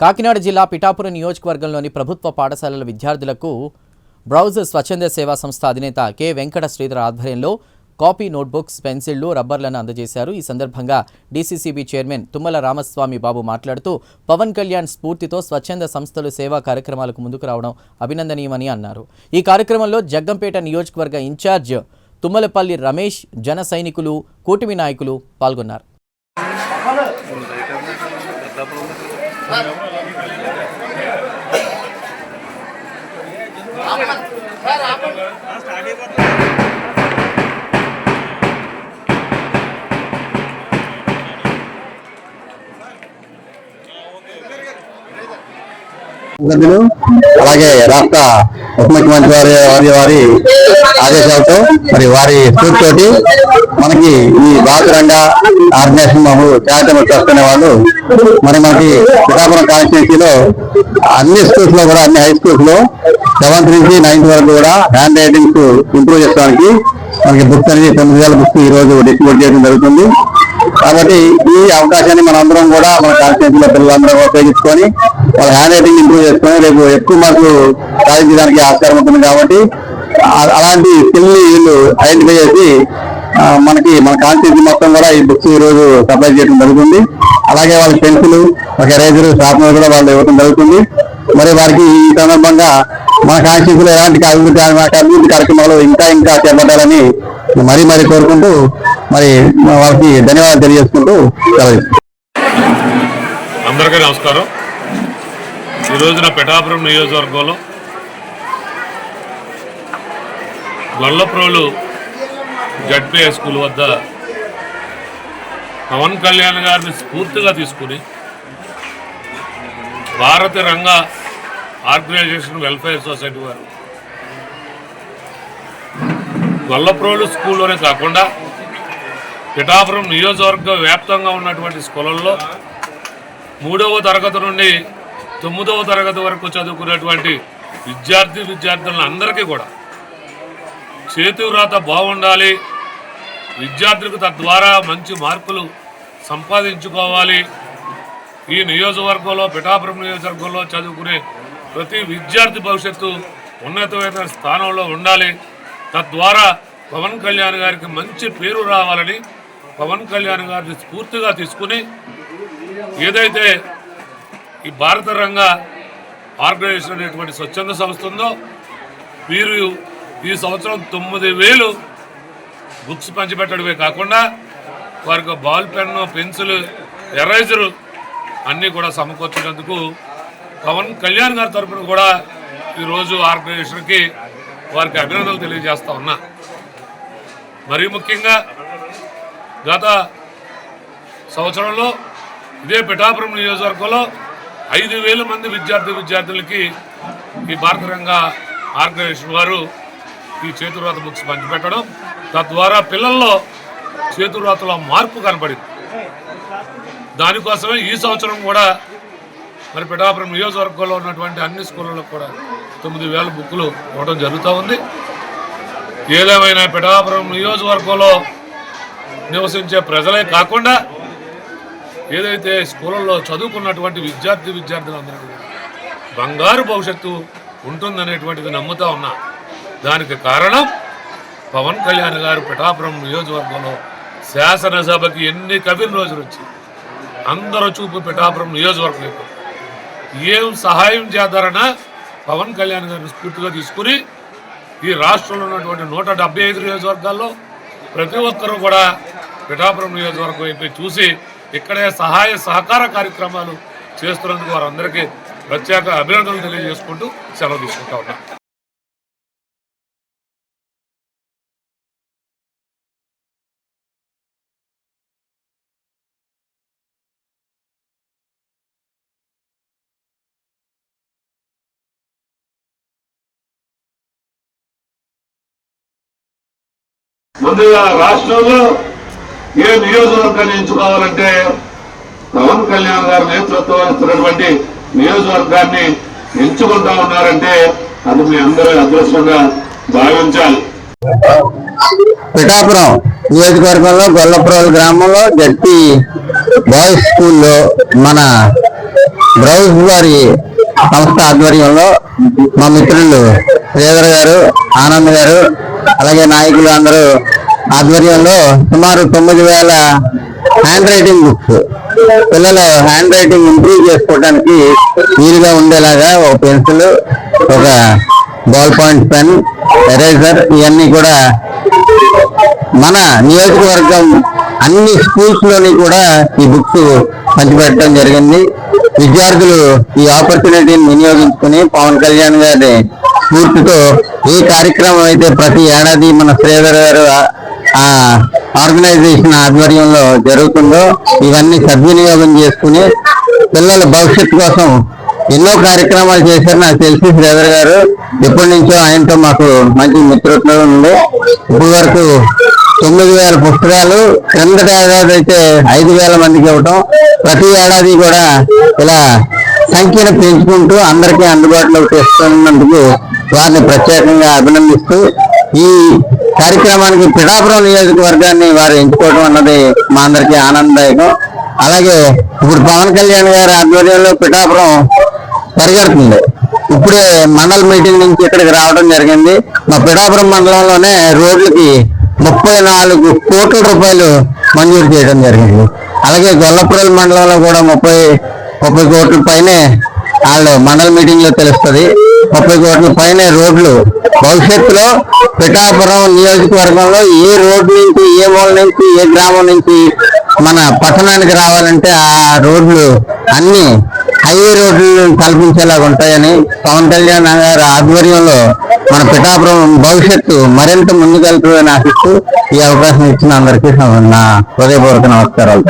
కాకినాడ జిల్లా పిఠాపురం నియోజకవర్గంలోని ప్రభుత్వ పాఠశాలల విద్యార్థులకు బ్రౌజ్ స్వచ్ఛంద సేవా సంస్థ అధినేత కె వెంకట శ్రీధర్ ఆధ్వర్యంలో కాపీ నోట్బుక్స్ పెన్సిళ్ళు రబ్బర్లను అందజేశారు. ఈ సందర్భంగా డీసీసీబీ చైర్మన్ తుమ్మల రామస్వామి బాబు మాట్లాడుతూ పవన్ కళ్యాణ్ స్ఫూర్తితో స్వచ్ఛంద సంస్థలు సేవా కార్యక్రమాలకు ముందుకు రావడం అభినందనీయమని అన్నారు. ఈ కార్యక్రమంలో జగ్గంపేట నియోజకవర్గ ఇన్ఛార్జ్ తుమ్మలపల్లి రమేష్ జన సైనికులు కూటమి నాయకులు పాల్గొన్నారు. Vale. గదులు అలాగే రాష్ట్ర ఉప ముఖ్యమంత్రి వారి వారి వారి ఆదేశాలతో మరి వారి స్ఫూర్తితోటి మనకి ఈ బాతురంగ ఆర్గనైజేషన్ మాకు చారిటబుల్ ట్రస్ట్ వాళ్ళు మరి మనకి పిఠాపురం కాన్స్టిట్యూన్సీలో అన్ని స్కూల్స్లో కూడా అన్ని హై స్కూల్స్లో సెవెంత్ నుంచి నైన్త్ వరకు కూడా హ్యాండ్ రైటింగ్స్ ఇంప్రూవ్ చేసుకోవడానికి మనకి బుక్స్ అనేది తొమ్మిది వేల బుక్స్ ఈ రోజు డిస్ట్రిబ్యూట్ చేయడం జరుగుతుంది. కాబట్టి ఈ అవకాశాన్ని మనందరం కూడా మన కాన్స్టిట్యూన్సీలో పిల్లలందరూ ఉపయోగించుకొని వాళ్ళ హ్యాండ్ రైటింగ్ ఇంప్రూవ్ చేసుకొని రేపు ఎక్కువ మార్కులు సాధించడానికి ఆస్కారం ఉంటుంది కాబట్టి అలాంటి స్కిల్ని వీళ్ళు ఐడెంటిఫై చేసి మనకి మన కాన్స్టిట్యూన్సీ మొత్తం కూడా ఈ బుక్స్ ఈ రోజు సప్లై చేయడం జరుగుతుంది. అలాగే వాళ్ళకి పెన్సిల్ ఒక ఎరేజర్ షార్ప్నర్ కూడా వాళ్ళు ఇవ్వడం జరుగుతుంది. మరి వారికి ఈ సందర్భంగా మన కాన్స్టిట్యూన్సీలో ఎలాంటి అభివృద్ధి అభివృద్ధి కార్యక్రమాలు ఇంకా ఇంకా చేపట్టాలని మరీ మరీ కోరుకుంటూ మరి వాళ్ళకి ధన్యవాదాలు తెలియజేసుకుంటూ అందరికీ నమస్కారం. ఈ రోజున పిఠాపురం నియోజకవర్గంలో గొల్లప్రోలు హై స్కూల్ వద్ద పవన్ కళ్యాణ్ గారిని స్ఫూర్తిగా తీసుకుని భారత రంగ ఆర్గనైజేషన్ వెల్ఫేర్ సొసైటీ వారు గొల్లప్రోలు స్కూల్లోనే కాకుండా పిఠాపురం నియోజకవర్గ వ్యాప్తంగా ఉన్నటువంటి స్కూళ్ళల్లో మూడవ తరగతి నుండి తొమ్మిదవ తరగతి వరకు చదువుకున్నటువంటి విద్యార్థి విద్యార్థులను అందరికీ కూడా చేతి వ్రాత బాగుండాలి. విద్యార్థులకు తద్వారా మంచి మార్కులు సంపాదించుకోవాలి. ఈ నియోజకవర్గంలో పిఠాపురం నియోజకవర్గంలో చదువుకునే ప్రతి విద్యార్థి భవిష్యత్తు ఉన్నతమైన స్థానంలో ఉండాలి. తద్వారా పవన్ కళ్యాణ్ గారికి మంచి పేరు రావాలని పవన్ కళ్యాణ్ గారిని స్ఫూర్తిగా తీసుకుని ఏదైతే ఈ భారత రంగ ఆర్గనైజేషన్ అనేటువంటి స్వచ్ఛంద సంస్థ ఉందో వీరు ఈ సంవత్సరం తొమ్మిది వేలు బుక్స్ పంచిపెట్టడమే కాకుండా వారికి బాల్ పెన్ను పెన్సిల్ ఎరైజరు అన్నీ కూడా సమకూర్చినందుకు పవన్ కళ్యాణ్ గారి తరపున కూడా ఈరోజు ఆర్గనైజేషన్కి వారికి అభినందనలు తెలియజేస్తా ఉన్నా. మరీ ముఖ్యంగా గత సంవత్సరంలో ఇదే పిఠాపురం నియోజకవర్గంలో ఐదు వేల మంది విద్యార్థి విద్యార్థులకి ఈ భారత రంగ ఆర్గనైజేషన్ వారు ఈ చేతురాత బుక్స్ పంచిపెట్టడం. తద్వారా పిల్లల్లో చేతురాతలో మార్పు కనపడింది. దానికోసమే ఈ సంవత్సరం కూడా మరి పిఠాపురం నియోజకవర్గంలో ఉన్నటువంటి అన్ని స్కూళ్ళలో కూడా తొమ్మిది వేల బుక్కులు ఇవ్వడం జరుగుతూ ఉంది. ఏదేమైనా పిఠాపురం నియోజకవర్గంలో నివసించే ప్రజలే కాకుండా ఏదైతే స్కూళ్ళల్లో చదువుకున్నటువంటి విద్యార్థి విద్యార్థులందరూ బంగారు భవిష్యత్తు ఉంటుందనేటువంటిది నమ్ముతా ఉన్నా దానికి కారణం పవన్ కళ్యాణ్ గారు పిఠాపురం నియోజకవర్గంలో శాసనసభకి ఎన్ని కవిన రోజులు వచ్చి అందరూ చూపు పిఠాపురం నియోజకవర్గం వైపు. ఏం సహాయం చేద్దారన్నా పవన్ కళ్యాణ్ గారిని స్ఫూర్తిగా తీసుకుని ఈ రాష్ట్రంలో ఉన్నటువంటి నూట డెబ్బై ఐదు నియోజకవర్గాల్లో ప్రతి ఒక్కరూ కూడా పిఠాపురం నియోజకవర్గం వైపు చూసి ఇక్కడే సహాయ సహకార కార్యక్రమాలు చేస్తున్నందుకు వారందరికీ ప్రత్యేక అభినందనలు తెలియజేసుకుంటూ సెలవు తీసుకుంటా ఉన్నా. ముందుగా రాష్ట్రంలో ఏ నియోజకవర్గాన్ని ఎంచుకోవాలంటే పవన్ కళ్యాణ్ గారి నేతృత్వం వహిస్తున్నటువంటి నియోజకవర్గాన్ని ఎంచుకుంటా ఉన్నారంటే అది మీ అందరూ అదృష్టంగా భావించాలి. పిఠాపురం నియోజకవర్గంలో గొల్లపురాలు గ్రామంలో జడ్పీ బాయ్స్ స్కూల్లో మన బ్రౌజ్ వారి సంస్థ ఆధ్వర్యంలో మా మిత్రులు శ్రీధర్ గారు ఆనంద్ గారు అలాగే నాయకులు అందరూ ఆధ్వర్యంలో సుమారు తొమ్మిది వేల హ్యాండ్ రైటింగ్ బుక్స్ పిల్లల హ్యాండ్ రైటింగ్ ఇంప్రూవ్ చేసుకోవడానికి వీలుగా ఉండేలాగా ఒక పెన్సిల్ ఒక బాల్ పాయింట్ పెన్ ఎరేజర్ ఇవన్నీ కూడా మన నియోజకవర్గం అన్ని స్కూల్స్లోని కూడా ఈ బుక్స్ పంచిపెట్టడం జరిగింది. విద్యార్థులు ఈ ఆపర్చునిటీని వినియోగించుకుని పవన్ కళ్యాణ్ గారి స్ఫూర్తితో ఏ కార్యక్రమం అయితే ప్రతి ఏడాది మన శ్రీధర్ గారు ఆ- ఆర్గనైజేషన్ ఆధ్వర్యంలో జరుగుతుందో ఇవన్నీ సద్వినియోగం చేసుకుని పిల్లల భవిష్యత్తు కోసం ఎన్నో కార్యక్రమాలు చేశారు. నాకు తెలిసి శ్రీధర్ గారు ఎప్పటి నుంచో ఆయనతో మాకు మంచి మిత్రత్వం ఉంది. ఇప్పటి వరకు తొమ్మిది వేల పుస్తకాలు క్రిందటి ఏడాది అయితే ఐదు వేల మందికి ఇవ్వటం. ప్రతి ఏడాది కూడా ఇలా సంఖ్యను పెంచుకుంటూ అందరికీ అందుబాటులోకి తెస్తున్నందుకు వారిని ప్రత్యేకంగా అభినందిస్తూ ఈ కార్యక్రమానికి పిఠాపురం నియోజకవర్గాన్ని వారు ఎంచుకోవడం అన్నది మా అందరికీ ఆనందదాయకం. అలాగే ఇప్పుడు పవన్ కళ్యాణ్ గారి ఆధ్వర్యంలో పిఠాపురం పరిగెడుతుంది. ఇప్పుడే మండల మీటింగ్ నుంచి ఇక్కడికి రావడం జరిగింది. మా పిఠాపురం మండలంలోనే రోడ్లకి ముప్పై నాలుగు కోట్ల రూపాయలు మంజూరు చేయడం జరిగింది. అలాగే గొల్లపురం మండలంలో కూడా ముప్పై ముప్పై కోట్ల పైనే వాళ్ళు మండల మీటింగ్లో తెలుస్తుంది. ముప్పై కోట్ల పైన రోడ్లు. భవిష్యత్తులో పిఠాపురం నియోజకవర్గంలో ఏ రోడ్డు నుంచి ఏ మూల నుంచి ఏ గ్రామం నుంచి మన పట్టణానికి రావాలంటే ఆ రోడ్లు అన్ని హైవే రోడ్లు కల్పించేలాగా ఉంటాయని పవన్ కళ్యాణ్ గారి ఆధ్వర్యంలో మన పిఠాపురం భవిష్యత్తు మరింత ముందుకెళ్తుందని ఆశిస్తూ ఈ అవకాశం ఇచ్చిన అందరికీ నా హృదయపూర్వక నమస్కారాలు.